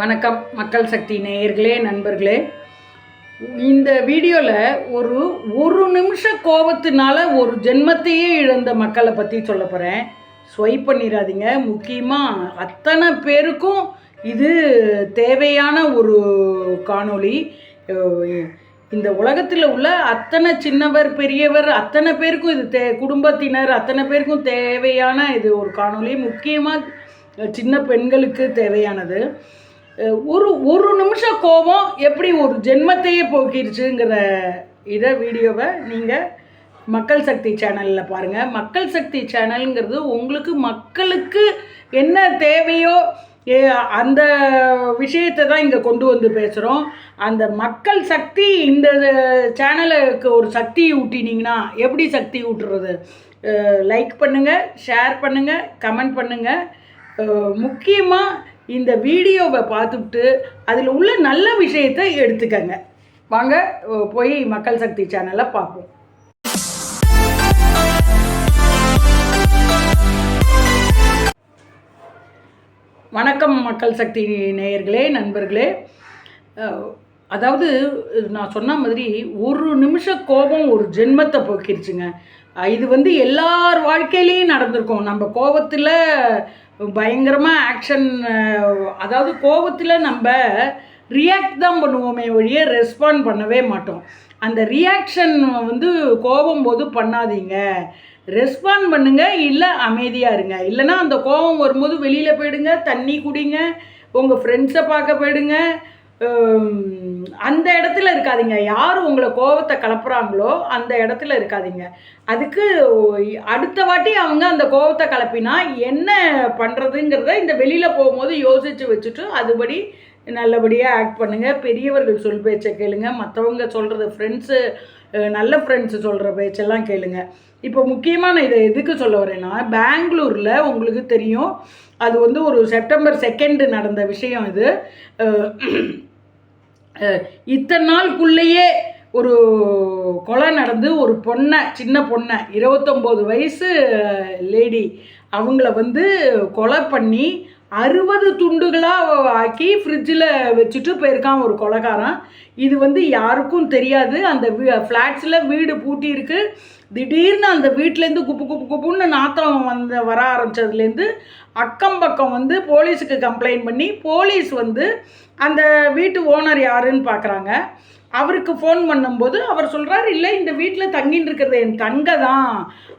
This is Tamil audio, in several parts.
வணக்கம் மக்கள் சக்தி நேயர்களே நண்பர்களே. இந்த வீடியோவில் ஒரு ஒரு நிமிஷ கோபத்தினால ஒரு ஜென்மத்தையே இழந்த மக்களை பற்றி சொல்ல போகிறேன் ஸ்வைப் பண்ணிடாதீங்க முக்கியமாக அத்தனை பேருக்கும் இது தேவையான ஒரு காணொளி. இந்த உலகத்தில் உள்ள அத்தனை சின்னவர் பெரியவர் அத்தனை பேருக்கும் இது தே குடும்பத்தினர் அத்தனை பேருக்கும் தேவையான இது ஒரு காணொளி. முக்கியமாக சின்ன பெண்களுக்கு தேவையானது. ஒரு ஒரு நிமிஷம் கோபம் எப்படி ஒரு ஜென்மத்தையே போக்கிருச்சுங்கிற இதை வீடியோவை நீங்கள் மக்கள் சக்தி சேனலில் பாருங்கள் மக்கள் சக்தி சேனலுங்கிறது உங்களுக்கு மக்களுக்கு என்ன தேவையோ ஏ, அந்த விஷயத்தை தான் இங்கே கொண்டு வந்து பேசுகிறோம் அந்த மக்கள் சக்தி இந்த சேனலுக்கு ஒரு சக்தி ஊட்டினீங்கன்னா எப்படி சக்தி ஊட்டுறது? லைக் பண்ணுங்கள் ஷேர் பண்ணுங்கள் கமெண்ட் பண்ணுங்கள் முக்கியமாக இந்த வீடியோவை பார்த்துட்டு அதில் உள்ள நல்ல விஷயத்தை எடுத்துக்கங்க. வாங்க போய் மக்கள் சக்தி சேனலை பார்ப்போம். வணக்கம் மக்கள் சக்தி நேயர்களே நண்பர்களே. அதாவது நான் சொன்ன மாதிரி ஒரு நிமிஷ கோபம் ஒரு ஜென்மத்தை போக்கிருச்சுங்க. இது வந்து எல்லார் வாழ்க்கையிலையும் நடந்திருக்கும். நம்ம கோபத்தில் பயங்கரமாக ஆக்ஷன் அதாவது கோபத்தில் நம்ம ரியாக்ட் தான் பண்ணுவோமே ஒழிய ரெஸ்பாண்ட் பண்ணவே மாட்டோம். அந்த ரியாக்ஷன் வந்து கோபம் போது பண்ணாதீங்க. ரெஸ்பாண்ட் பண்ணுங்க இல்லை அமைதியாக இருங்க. இல்லைன்னா அந்த கோபம் வரும்போது வெளியில் போயிடுங்க தண்ணி குடிங்க உங்கள் ஃப்ரெண்ட்ஸை பார்க்க போயிடுங்க அந்த இடத்துல இருக்காதீங்க. யார் உங்களை கோபத்தை கலப்புறாங்களோ அந்த இடத்துல இருக்காதீங்க. அதுக்கு அடுத்த வாட்டி அவங்க அந்த கோபத்தை கலப்பினா என்ன பண்ணுறதுங்கிறத இந்த வெளியில் போகும்போது யோசித்து வச்சுட்டு அதுபடி நல்லபடியாக ஆக்ட் பண்ணுங்கள் பெரியவர்கள் சொல் பேச்சை கேளுங்க. மற்றவங்க சொல்கிறது ஃப்ரெண்ட்ஸு நல்ல ஃப்ரெண்ட்ஸு சொல்கிற பேச்செல்லாம் கேளுங்க. இப்போ முக்கியமாக நான் இதை எதுக்கு சொல்ல வரேன்னா பெங்களூரில் உங்களுக்கு தெரியும் அது வந்து ஒரு செப்டம்பர் செகண்டு நடந்த விஷயம் இது. இத்தனை நாளுக்குள்ளேயே ஒரு கொலை நடந்து ஒரு பொண்ணை சின்ன பொண்ணை இருபத்தொம்போது வயசு லேடி அவங்கள வந்து கொலை பண்ணி அறுபது துண்டுகளாக ஆக்கி ஃப்ரிட்ஜில் வச்சுட்டு போயிருக்கான் ஒரு கொலைகாரன். இது வந்து யாருக்கும் தெரியாது. அந்த வீ ஃப்ளாட்ஸில் வீடு பூட்டியிருக்கு. திடீர்னு அந்த வீட்டிலேருந்து குப்பு குப்பு குப்புன்னு நாத்தம் வந்து வர ஆரம்பிச்சதுலேருந்து அக்கம் பக்கம் வந்து போலீஸுக்கு கம்ப்ளைண்ட் பண்ணி போலீஸ் வந்து அந்த வீட்டு ஓனர் யாருன்னு பார்க்குறாங்க அவருக்கு ஃபோன் பண்ணும்போது அவர் சொல்கிறார் இல்லை இந்த வீட்டில் தங்கின்னு இருக்கிறது என் தங்கை தான்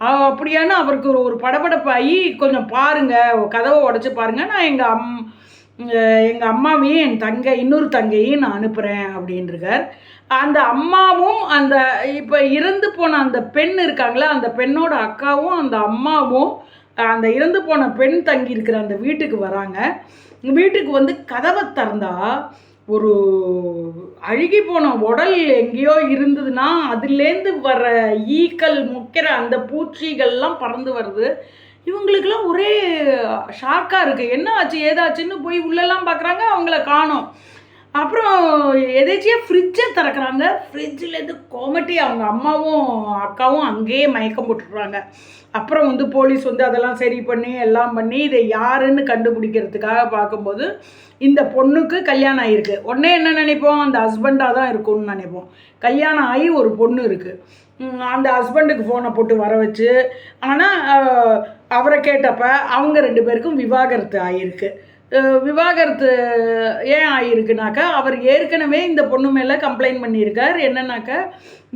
அப்படியான அப்படியான்னு அவருக்கு ஒரு ஒரு படபடப்பாகி கொஞ்சம் பாருங்கள் கதவை உடச்சி பாருங்கள் நான் எங்கள் அம் எங்கள் அம்மாவையும் என் தங்கை இன்னொரு தங்கையும் நான் அனுப்புகிறேன் அப்படின்றார் அந்த அம்மாவும் அந்த இப்போ இறந்து போன அந்த பெண் இருக்காங்களே அந்த பெண்ணோட அக்காவும் அந்த அம்மாவும் அந்த இறந்து போன பெண் தங்கி இருக்கிற அந்த வீட்டுக்கு வராங்க. வீட்டுக்கு வந்து கதவை திறந்தா ஒரு அழுகி போன உடல் எங்கேயோ இருந்ததுன்னா அதுலேருந்து வர ஈக்கள் முக்கிற அந்த பூச்சிகள்லாம் பறந்து வருது. இவங்களுக்கெல்லாம் ஒரே ஷாக்காக இருக்குது என்ன ஆச்சு ஏதாச்சுன்னு போய் உள்ளெல்லாம் பார்க்குறாங்க அவங்கள காணும். அப்புறம் எதேச்சியாக ஃப்ரிட்ஜை திறக்கிறாங்க. ஃப்ரிட்ஜிலேருந்து கோமட்டி அவங்க அம்மாவும் அக்காவும் அங்கேயே மயக்கம் போட்டுடுறாங்க. அப்புறம் வந்து போலீஸ் வந்து அதெல்லாம் சரி பண்ணி எல்லாம் பண்ணி இதை யாருன்னு கண்டுபிடிக்கிறதுக்காக பார்க்கும்போது இந்த பொண்ணுக்கு கல்யாணம் ஆகிருக்கு உடனே என்ன நினைப்போம்? அந்த ஹஸ்பண்டாக தான் இருக்கும்னு நினைப்போம். கல்யாணம் ஆகி ஒரு பொண்ணு இருக்குது அந்த ஹஸ்பண்டுக்கு ஃபோனை போட்டு வர வச்சு ஆனால் அவரை கேட்டப்ப அவங்க ரெண்டு பேருக்கும் விவாகரத்து ஆகிருக்கு விவாகரத்து ஏன் ஆகியிருக்குனாக்கா அவர் ஏற்கனவே இந்த பொண்ணு மேலே கம்ப்ளைண்ட் பண்ணியிருக்கார். என்னன்னாக்கா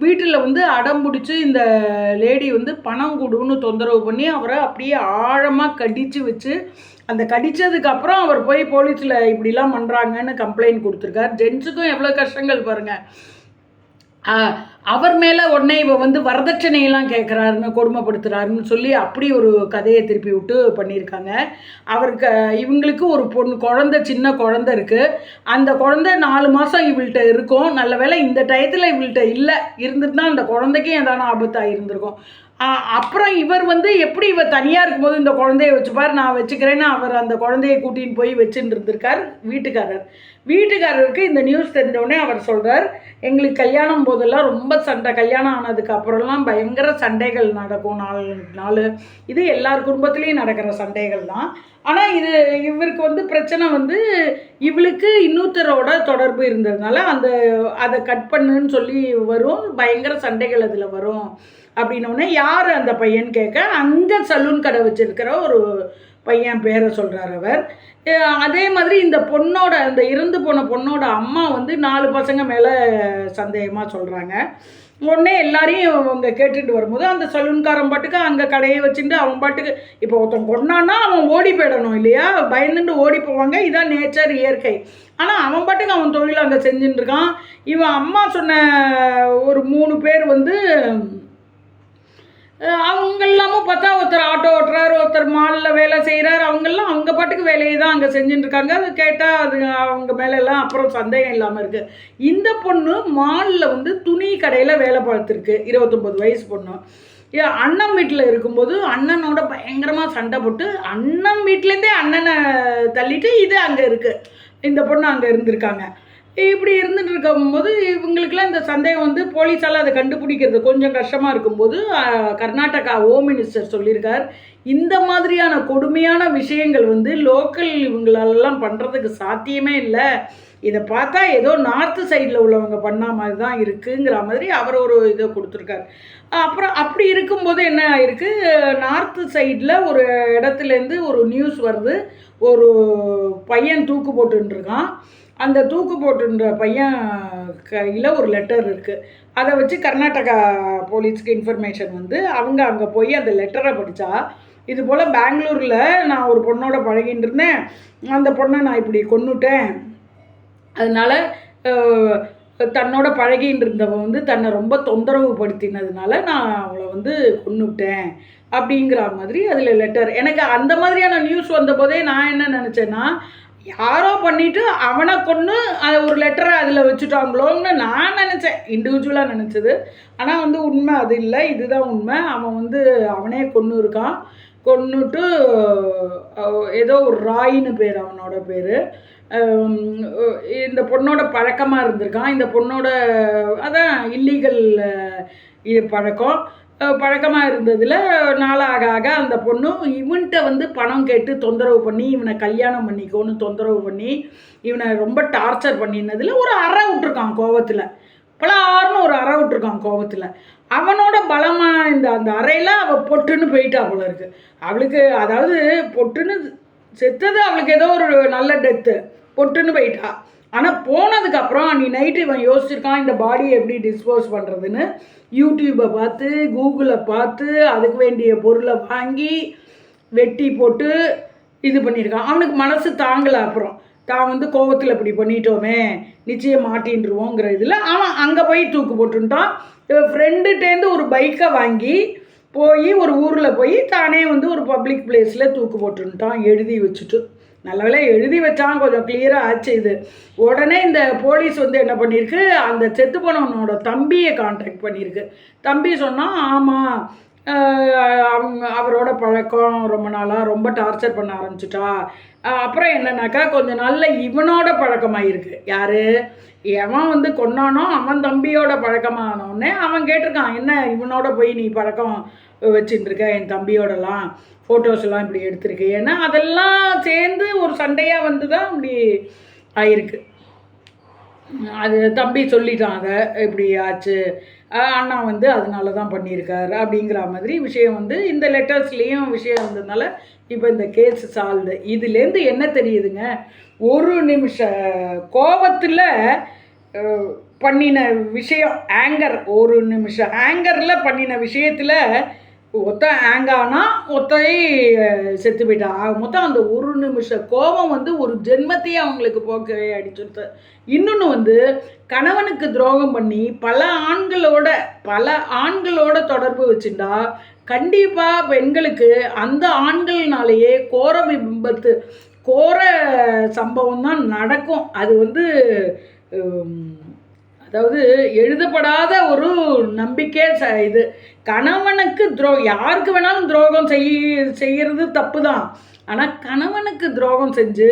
வீட்டில் வந்து அடம் பிடிச்சி இந்த லேடி வந்து பணம் கொடுன்னு தொந்தரவு பண்ணி அவரை அப்படியே ஆழமாக கடித்து வச்சு அந்த கடித்ததுக்கப்புறம் அவர் போய் போலீஸில் இப்படிலாம் பண்ணுறாங்கன்னு கம்ப்ளைண்ட் கொடுத்துருக்கார். ஜென்ஸுக்கும் எவ்வளோ கஷ்டங்கள் பாருங்கள் அவர் மேலே உடனே இவ வந்து வரதட்சணையெல்லாம் கேட்குறாருன்னு கொடுமைப்படுத்துறாருன்னு சொல்லி அப்படி ஒரு கதையை திருப்பி விட்டு பண்ணியிருக்காங்க. அவருக்கு இவங்களுக்கு ஒரு பொண்ணு குழந்த சின்ன குழந்த இருக்குது அந்த குழந்த நாலு மாதம் இவள்கிட்ட இருக்கும். நல்ல வேளை இந்த டயத்தில் இவள்கிட்ட இல்லை. இருந்துட்டுனா அந்த குழந்தைக்கும் ஏதான ஆபத்தாக இருந்திருக்கும் அப்புறம் இவர் வந்து எப்படி இவர் தனியாக இருக்கும்போது இந்த குழந்தைய வச்சுப்பார் நான் வச்சுக்கிறேன்னு அவர் அந்த குழந்தைய கூட்டின்னு போய் வச்சுட்டு இருந்திருக்கார் வீட்டுக்காரர். வீட்டுக்காரருக்கு இந்த நியூஸ் தெரிஞ்சவுடனே அவர் சொல்கிறார் எங்களுக்கு கல்யாணம் போதெல்லாம் ரொம்ப சண்டை. கல்யாணம் ஆனதுக்கு அப்புறம்லாம் பயங்கர சண்டைகள் நடக்கும் நாலு நாள். இது எல்லார் குடும்பத்துலேயும் நடக்கிற சண்டைகள் தான். ஆனால் இது இவருக்கு வந்து பிரச்சனை வந்து இவளுக்கு இன்னொருத்தரோட தொடர்பு இருந்ததுனால அந்த அதை கட் பண்ணுன்னு சொல்லி வரும். பயங்கர சண்டைகள் அதில் வரும். அப்படின்னோடனே யார் அந்த பையன் கேட்க அங்கே சலூன் கடை வச்சுருக்கிற ஒரு பையன் பேரை சொல்கிறார் அவர். அதே மாதிரி இந்த பொண்ணோட அந்த இறந்து போன பொண்ணோட அம்மா வந்து நாலு பசங்க மேலே சந்தேகமாக சொல்கிறாங்க உடனே எல்லாரையும் அவங்க கேட்டுட்டு வரும்போது அந்த சலூன்காரன் பாட்டுக்கு அங்கே கடையை வச்சுட்டு அவன் பாட்டுக்கு இப்போ ஒருத்தன் கொண்டான்னா அவன் ஓடி போயிடணும் இல்லையா? பயந்துட்டு ஓடி போவாங்க. இதான் நேச்சர் இயற்கை. ஆனால் அவன் பாட்டுக்கு அவன் தொழில் அங்கே செஞ்சுட்டு இருக்கான். இவன் அம்மா சொன்ன ஒரு மூணு பேர் வந்து அவங்கெல்லாமும் பார்த்தா ஒருத்தர் ஆட்டோ ஓட்டுறாரு ஒருத்தர் மாலில் வேலை செய்கிறார் அவங்கெல்லாம் அவங்க பாட்டுக்கு வேலையை தான் அங்கே செஞ்சுட்டுருக்காங்க அது கேட்டால் அது அவங்க மேலெல்லாம் அப்புறம் சந்தேகம் இல்லாமல் இருக்குது இந்த பொண்ணு மாலில் வந்து துணி கடையில் வேலை பார்த்துருக்கு. இருபத்தொம்பது வயசு பொண்ணு. அண்ணன் வீட்டில் இருக்கும்போது அண்ணனோட பயங்கரமாக சண்டை போட்டு அண்ணன் வீட்டிலேருந்தே அண்ணனை தள்ளிட்டு இது அங்கே இருக்குது இந்த பொண்ணு அங்கே இருந்திருக்காங்க. இப்படி இருந்துட்டு இருக்கும்போது இவங்களுக்குலாம் இந்த சந்தேகம் வந்து போலீஸால் அதை கண்டுபிடிக்கிறது கொஞ்சம் கஷ்டமாக இருக்கும்போது கர்நாடகா ஹோம் மினிஸ்டர் சொல்லியிருக்கார். இந்த மாதிரியான கொடுமையான விஷயங்கள் வந்து லோக்கல் இவங்களெல்லாம் பண்ணுறதுக்கு சாத்தியமே இல்லை. இதை பார்த்தா ஏதோ நார்த்து சைடில் உள்ளவங்க பண்ண மாதிரி தான் இருக்குங்கிற மாதிரி அவர் ஒரு இதை கொடுத்துருக்காரு. அப்புறம் அப்படி இருக்கும்போது என்ன ஆயிருக்கு? நார்த்து சைடில் ஒரு இடத்துலேருந்து ஒரு நியூஸ் வருது. ஒரு பையன் தூக்கு போட்டுருக்கான் அந்த தூக்கு போட்டுன்ற பையன் கையில் ஒரு லெட்டர் இருக்குது அதை வச்சு கர்நாடகா போலீஸ்க்கு இன்ஃபர்மேஷன் வந்து அவங்க அங்கே போய் அந்த லெட்டரை படித்தா இது போல் பெங்களூரில் நான் ஒரு பொண்ணோட பழகின்னு இருந்தேன். அந்த பொண்ணை நான் இப்படி கொண்டுட்டேன் அதனால் தன்னோட பழகின்னு இருந்தவன் வந்து தன்னை ரொம்ப தொந்தரவு படுத்தினதுனால நான் அவளை வந்து கொண்டுட்டேன் அப்படிங்கிற மாதிரி அதில் லெட்டர் எனக்கு அந்த மாதிரியான நியூஸ் வந்தபோதே நான் என்ன நினச்சேன்னா யாரோ பண்ணிட்டு அவனை கொன்று அதை ஒரு லெட்டரை அதில் வச்சுட்டாங்களோன்னு நான் நினச்சேன். இண்டிவிஜுவலாக நினச்சது. ஆனால் வந்து உண்மை அது இல்லை. இதுதான் உண்மை. அவன் வந்து அவனே கொண்டு இருக்கான். கொண்டுட்டு ஏதோ ஒரு ராயின்னு பேர் அவனோட பேர். இந்த பொண்ணோட பழக்கமாக இருந்திருக்கான். இந்த பொண்ணோட அதான் இல்லீகல் பழக்கம். பழக்கமாக இருந்ததில் நாளாக ஆக அந்த பொண்ணு இவன்கிட்ட வந்து பணம் கேட்டு தொந்தரவு பண்ணி இவனை கல்யாணம் பண்ணிக்கோன்னு தொந்தரவு பண்ணி இவனை ரொம்ப டார்ச்சர் பண்ணினதில் ஒரு அறை விட்ருக்கான் கோவத்தில். பலாருன்னு ஒரு அறை விட்ருக்கான் கோவத்தில். அவனோட பலமாக இந்த அந்த அறையில் அவள் பொட்டுன்னு போயிட்டா போல இருக்கு. அவளுக்கு அதாவது பொட்டுன்னு செத்தது அவளுக்கு ஏதோ ஒரு நல்ல டெத்து பொட்டுன்னு போயிட்டா. ஆனால் போனதுக்கப்புறம் நீ நைட்டு இவன் யோசிச்சிருக்கான் இந்த பாடியை எப்படி டிஸ்போஸ் பண்ணுறதுன்னு யூடியூப்பை பார்த்து கூகுளை பார்த்து அதுக்கு வேண்டிய பொருளை வாங்கி வெட்டி போட்டு இது பண்ணியிருக்கான். அவனுக்கு மனசு தாங்கலை அப்புறம். தான் வந்து கோபத்தில் இப்படி பண்ணிட்டோமே நிச்சயம் மாட்டின்றுவோங்கிற இதில் அவன் அங்கே போய் தூக்கு போட்டுட்டான். ஃப்ரெண்டுகிட்டேருந்து ஒரு பைக்கை வாங்கி போய் ஒரு ஊரில் போய் தானே வந்து ஒரு பப்ளிக் பிளேஸில் தூக்கு போட்டுட்டான் எழுதி வச்சுட்டு. நல்லவேளை எழுதி வச்சான் கொஞ்சம் கிளியராக ஆச்சு இது. உடனே இந்த போலீஸ் வந்து என்ன பண்ணியிருக்கு? அந்த செத்து போனவனோட தம்பியை காண்டாக்ட் பண்ணியிருக்கு. தம்பி சொன்னால் ஆமாம் அவங்க அவரோட பழக்கம் ரொம்ப நாளாக ரொம்ப டார்ச்சர் பண்ண ஆரம்பிச்சிட்டா. அப்புறம் என்னன்னாக்கா கொஞ்சம் நாளில் இவனோட பழக்கமாயிருக்கு. யார்? எவன் வந்து கொண்டானோ அவன் தம்பியோட பழக்கமானோடனே அவன் கேட்டிருக்கான் என்ன இவனோட போய் நீ பழக்கம் வச்சுட்டுருக்க என் தம்பியோடலாம்? ஃபோட்டோஸ் எல்லாம் இப்படி எடுத்திருக்கு. ஏன்னா அதெல்லாம் சேர்ந்து ஒரு சண்டையாக வந்து தான் இப்படி ஆயிருக்கு. அது தம்பி சொல்லிட்டான் அதை இப்படி ஆச்சு. அண்ணா வந்து அதனால தான் பண்ணியிருக்காரு. அப்படிங்கிற மாதிரி விஷயம் வந்து இந்த லெட்டர்ஸ்லேயும் விஷயம் வந்ததுனால இப்போ இந்த கேஸ் சால்வு இதுலேருந்து என்ன தெரியுதுங்க? ஒரு நிமிஷ கோபத்தில் பண்ணின விஷயம் ஆங்கர் ஒரு நிமிஷம். ஆங்கரில் பண்ணின விஷயத்தில் ஒத்த ஆங்கானா ஒத்தையை செத்து போயிட்டா. மொத்தம் அந்த ஒரு நிமிஷம் கோபம் வந்து ஒரு ஜென்மத்தையே அவங்களுக்கு போக்க அடிச்சுடுத்த இன்னொன்று வந்து கணவனுக்கு துரோகம் பண்ணி பல ஆண்களோட பல ஆண்களோட தொடர்பு வச்சுட்டா கண்டிப்பாக பெண்களுக்கு அந்த ஆண்கள்னாலேயே கோர விபத்து கோர சம்பவம் தான் நடக்கும். அது வந்து அதாவது எழுதப்படாத ஒரு நம்பிக்கை ச இது. கணவனுக்கு துரோ யாருக்கு வேணாலும் துரோகம் செய்ய செய்கிறது தப்பு தான் ஆனால் கணவனுக்கு துரோகம் செஞ்சு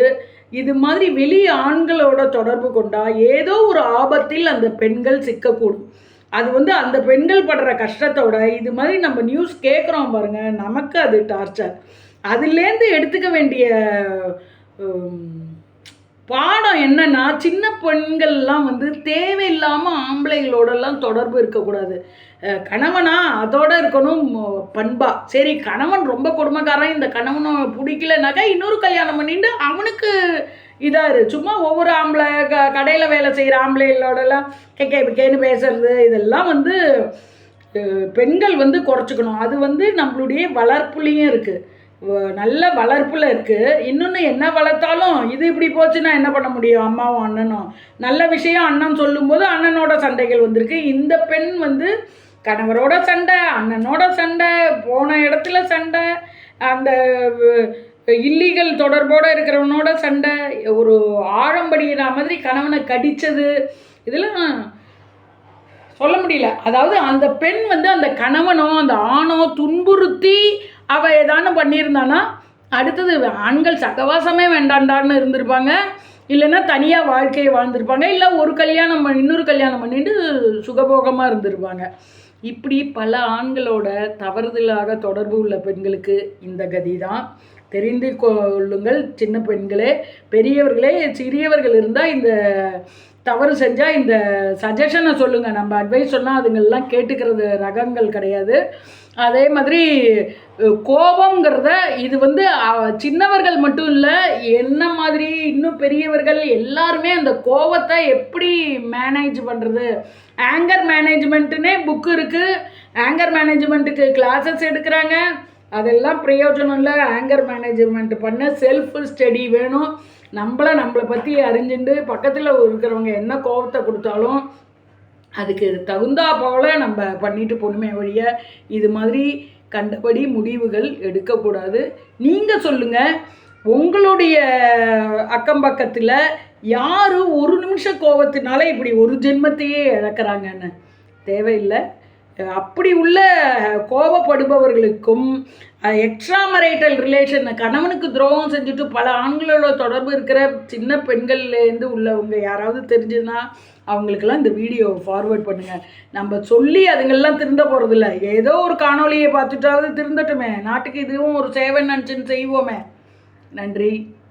இது மாதிரி வெளி ஆண்களோட தொடர்பு கொண்டா ஏதோ ஒரு ஆபத்தில் அந்த பெண்கள் சிக்கக்கூடும். அது வந்து அந்த பெண்கள் படுற கஷ்டத்தோட இது மாதிரி நம்ம நியூஸ் கேட்குறோம் பாருங்க நமக்கு அது டார்ச்சர் அதுலேருந்து எடுத்துக்க வேண்டிய பாடம் என்னன்னா சின்ன பெண்கள்லாம் வந்து தேவையில்லாமல் ஆம்பளைகளோடலாம் தொடர்பு இருக்கக்கூடாது. கணவனா அதோட இருக்கணும் பண்பா. சரி கணவன் ரொம்ப கொடுமைக்காரன் இந்த கணவனை பிடிக்கலனாக்கா இன்னொரு கல்யாணம் பண்ணிட்டு அவனுக்கு இதாக இரு. சும்மா ஒவ்வொரு ஆம்பளை க கடையில் வேலை செய்கிற ஆம்பளைகளோடலாம் கே கேன்னு பேசுறது இதெல்லாம் வந்து பெண்கள் வந்து குறைச்சிக்கணும். அது வந்து நம்மளுடைய வளர்ப்புலேயும் இருக்குது நல்ல வளர்ப்பில் இருக்குது இன்னொன்று என்ன வளர்த்தாலும் இது இப்படி போச்சுன்னா என்ன பண்ண முடியும்? அம்மாவும் அண்ணனும். நல்ல விஷயம் அண்ணன் சொல்லும்போது அண்ணனோட சண்டைகள் வந்திருக்கு. இந்த பெண் வந்து கணவரோட சண்டை அண்ணனோட சண்டை போன இடத்துல சண்டை அந்த இல்லீகல் தொடர்போடு இருக்கிறவனோட சண்டை ஒரு ஆழம்படிகிற மாதிரி கணவனை கடித்தது இதெல்லாம் சொல்ல முடியல. அதாவது அந்த பெண் வந்து அந்த கணவனோ அந்த ஆணோ துன்புறுத்தி அவள் ஏதானும் பண்ணியிருந்தானா? அடுத்தது ஆண்கள் சகவாசமே வேண்டாண்டான்னு இருந்திருப்பாங்க. இல்லைன்னா தனியாக வாழ்க்கையை வாழ்ந்திருப்பாங்க. இல்லை ஒரு கல்யாணம் பண்ணி இன்னொரு கல்யாணம் பண்ணிட்டு சுகபோகமாக இருந்திருப்பாங்க. இப்படி பல ஆண்களோட தவறுதலாக தொடர்பு உள்ள பெண்களுக்கு இந்த கதி தான் தெரிந்து கொள்ளுங்கள் சின்ன பெண்களே பெரியவர்களே சிறியவர்கள் இருந்தால் இந்த தவறு செஞ்சால் இந்த சஜஷனை சொல்லுங்கள் நம்ம அட்வைஸ் சொன்னால் அதுங்கள்லாம் கேட்டுக்கிறது ரகங்கள் கிடையாது. அதே மாதிரி கோபங்கிறத இது வந்து சின்னவர்கள் மட்டும் இல்லை என்ன மாதிரி இன்னும் பெரியவர்கள் எல்லாருமே அந்த கோபத்தை எப்படி மேனேஜ் பண்ணுறது ஆங்கர் மேனேஜ்மெண்ட்டுனே புக்கு இருக்குது ஆங்கர் மேனேஜ்மெண்ட்டுக்கு கிளாஸஸ் எடுக்கிறாங்க. அதெல்லாம் பிரயோஜனம் இல்லை ஆங்கர் மேனேஜ்மெண்ட் பண்ண செல்ஃப் ஸ்டடி வேணும். நம்மளை நம்மளை பற்றி அறிஞ்சுண்டு பக்கத்தில் இருக்கிறவங்க என்ன கோபத்தை கொடுத்தாலும் அதுக்கு தகுந்தா போல நம்ம பண்ணிட்டு போகணுமே வழிய இது மாதிரி கண்டபடி முடிவுகள் எடுக்கக்கூடாது. நீங்கள் சொல்லுங்கள் உங்களுடைய அக்கம் பக்கத்தில் யார் ஒரு நிமிஷம் கோபத்தினால இப்படி ஒரு ஜென்மத்தையே இழக்கிறாங்கன்னு? தேவையில்லை. அப்படி உள்ள கோபப்படுபவர்களுக்கும் எக்ஸ்ட்ரா மரைட்டல் ரிலேஷன் கணவனுக்கு துரோகம் செஞ்சுட்டு பல ஆண்களோட தொடர்பு இருக்கிற சின்ன பெண்கள்லேருந்து உள்ளவங்க யாராவது தெரிஞ்சுன்னா அவங்களுக்கெல்லாம் இந்த வீடியோ ஃபார்வேர்ட் பண்ணுங்கள் நம்ம சொல்லி அதுங்கெல்லாம் திருந்த போகிறதில்ல ஏதோ ஒரு காணொளியை பார்த்துட்டாவது திருந்தட்டுமே. நாட்டுக்கு இதுவும் ஒரு சேவை நினச்சின்னு செய்வோமே. நன்றி.